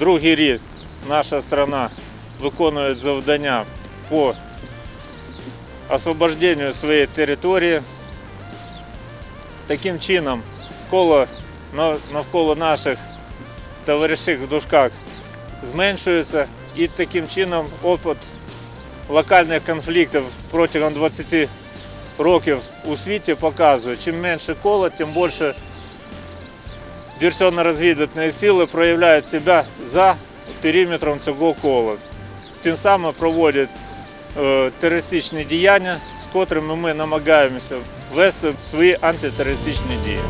другий рік наша страна виконує завдання по освобожденню своєї території. Таким чином, коло навколо наших товаришів в дужках зменшується і таким чином опит локальних конфліктів протягом 20 років у світі показує, чим менше коло, тим більше диверсійно-розвідувальні сили проявляють себе за периметром цього кола. Тим самим проводять е, терористичні діяння, з котрими ми намагаємося вести свої антитерористичні дії.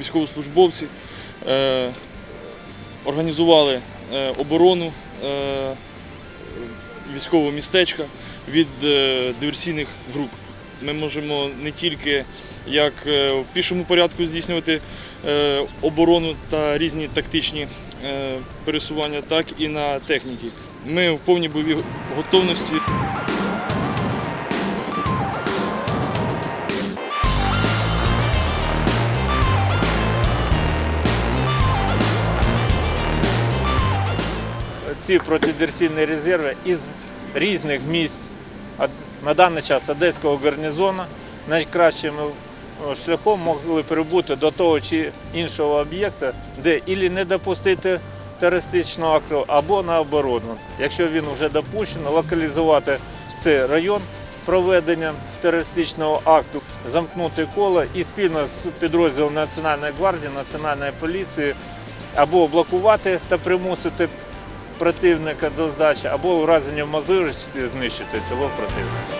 Військовослужбовці е, організували е, оборону е, військового містечка від диверсійних груп. Ми можемо не тільки як в пішому порядку здійснювати оборону та різні тактичні пересування, так і на техніці. Ми в повній бойовій готовності. Ці протидиверсійні резерви із різних місць на даний час одеського гарнізону найкращим е, шляхом могли прибути до того чи іншого об'єкта, де ілі не допустити терористичного акту, або наоборот. Якщо він вже допущено, локалізувати цей район проведення терористичного акту, замкнути коло і спільно з підрозділом Національної гвардії, Національної поліції або блокувати та примусити противника до здачі, або в можливості знищити цього противника.